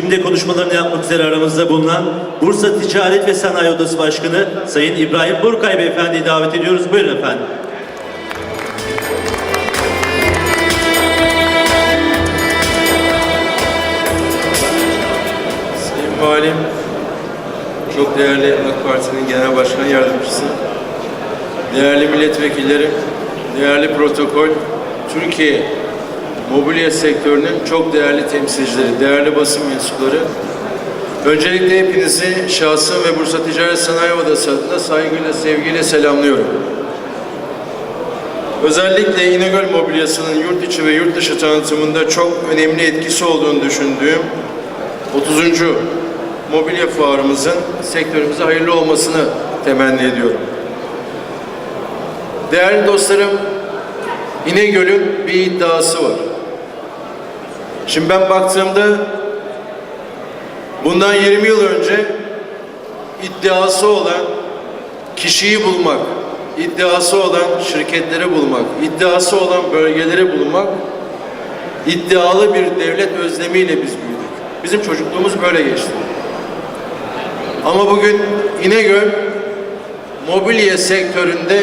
Şimdi konuşmalarını yapmak üzere aramızda bulunan Bursa Ticaret ve Sanayi Odası Başkanı Sayın İbrahim Burkay Beyefendi'yi davet ediyoruz. Buyurun efendim. Sayın Valim, çok değerli AK Parti'nin Genel Başkan Yardımcısı, değerli milletvekillerim, değerli protokol, Türkiye mobilya sektörünün çok değerli temsilcileri, değerli basın mensupları, öncelikle hepinizi şahsım ve Bursa Ticaret Sanayi Odası adına saygıyla, sevgiyle selamlıyorum. Özellikle İnegöl Mobilyası'nın yurt içi ve yurt dışı tanıtımında çok önemli etkisi olduğunu düşündüğüm 30. mobilya fuarımızın sektörümüze hayırlı olmasını temenni ediyorum. Değerli dostlarım, İnegöl'ün bir iddiası var. Şimdi ben baktığımda bundan 20 yıl önce iddiası olan kişiyi bulmak, iddiası olan şirketleri bulmak, iddiası olan bölgeleri bulmak, iddialı bir devlet özlemiyle biz büyüdük. Bizim çocukluğumuz böyle geçti. Ama bugün İnegöl mobilya sektöründe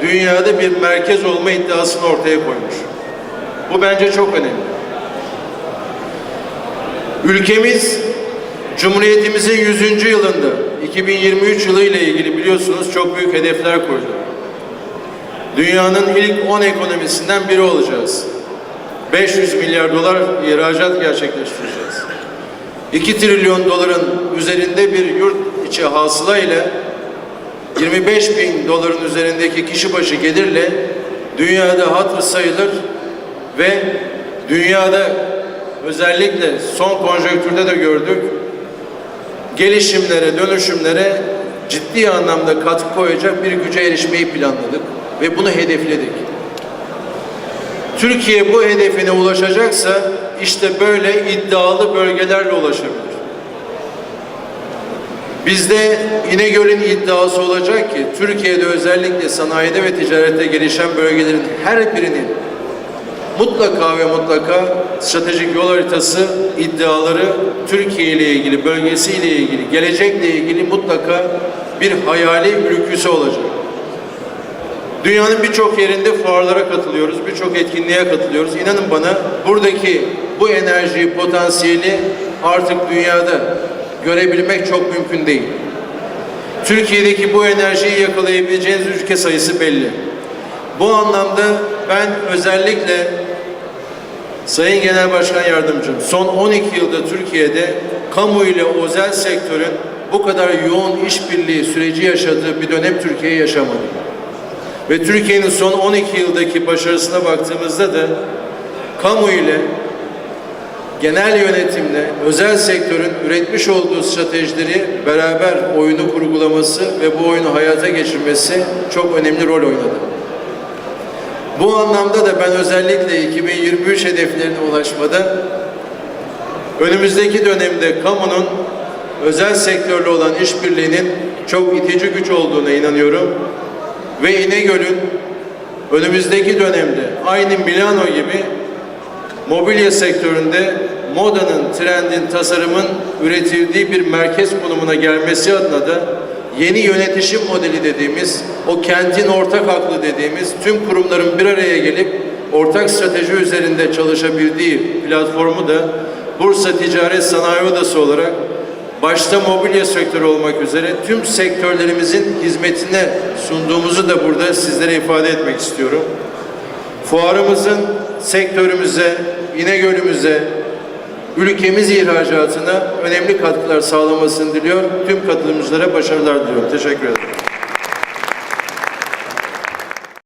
dünyada bir merkez olma iddiasını ortaya koymuş. Bu bence çok önemli. Ülkemiz Cumhuriyetimizin 100. yılında 2023 yılı ile ilgili biliyorsunuz çok büyük hedefler koydu. Dünyanın ilk 10 ekonomisinden biri olacağız. 500 milyar dolar ihracat gerçekleştireceğiz. 2 trilyon doların üzerinde bir yurt içi hasıla ile 25 bin doların üzerindeki kişi başı gelirle dünyada hatırı sayılır ve dünyada özellikle son konjonktürde de gördük gelişimlere, dönüşümlere ciddi anlamda katkı koyacak bir güce erişmeyi planladık ve bunu hedefledik. Türkiye bu hedefine ulaşacaksa işte böyle iddialı bölgelerle ulaşabilir. Bizde İnegöl'ün iddiası olacak ki Türkiye'de özellikle sanayide ve ticarette gelişen bölgelerin her birinin mutlaka ve mutlaka stratejik yol haritası iddiaları Türkiye ile ilgili, bölgesiyle ilgili, gelecekle ilgili mutlaka bir hayali ülküsü olacak. Dünyanın birçok yerinde fuarlara katılıyoruz, birçok etkinliğe katılıyoruz. İnanın bana buradaki bu enerjiyi, potansiyeli artık dünyada görebilmek çok mümkün değil. Türkiye'deki bu enerjiyi yakalayabileceğiniz ülke sayısı belli. Bu anlamda ben özellikle Sayın Genel Başkan Yardımcım, son 12 yılda Türkiye'de kamu ile özel sektörün bu kadar yoğun işbirliği süreci yaşadığı bir dönem Türkiye yaşamadı. Ve Türkiye'nin son 12 yıldaki başarısına baktığımızda da kamu ile genel yönetimle özel sektörün üretmiş olduğu stratejileri beraber oyunu kurgulaması ve bu oyunu hayata geçirmesi çok önemli rol oynadı. Bu anlamda da ben özellikle 2023 hedeflerine ulaşmada önümüzdeki dönemde kamunun özel sektörle olan işbirliğinin çok itici güç olduğuna inanıyorum. Ve İnegöl'ün önümüzdeki dönemde aynı Milano gibi mobilya sektöründe modanın, trendin, tasarımın üretildiği bir merkez konumuna gelmesi adına da yeni yönetişim modeli dediğimiz, o kentin ortak aklı dediğimiz tüm kurumların bir araya gelip ortak strateji üzerinde çalışabildiği platformu da Bursa Ticaret Sanayi Odası olarak başta mobilya sektörü olmak üzere tüm sektörlerimizin hizmetine sunduğumuzu da burada sizlere ifade etmek istiyorum. Fuarımızın sektörümüze, İnegöl'ümüze, ülkemiz ihracatına önemli katkılar sağlamasını diliyor. Tüm katılımcılara başarılar diliyorum. Teşekkür ederim.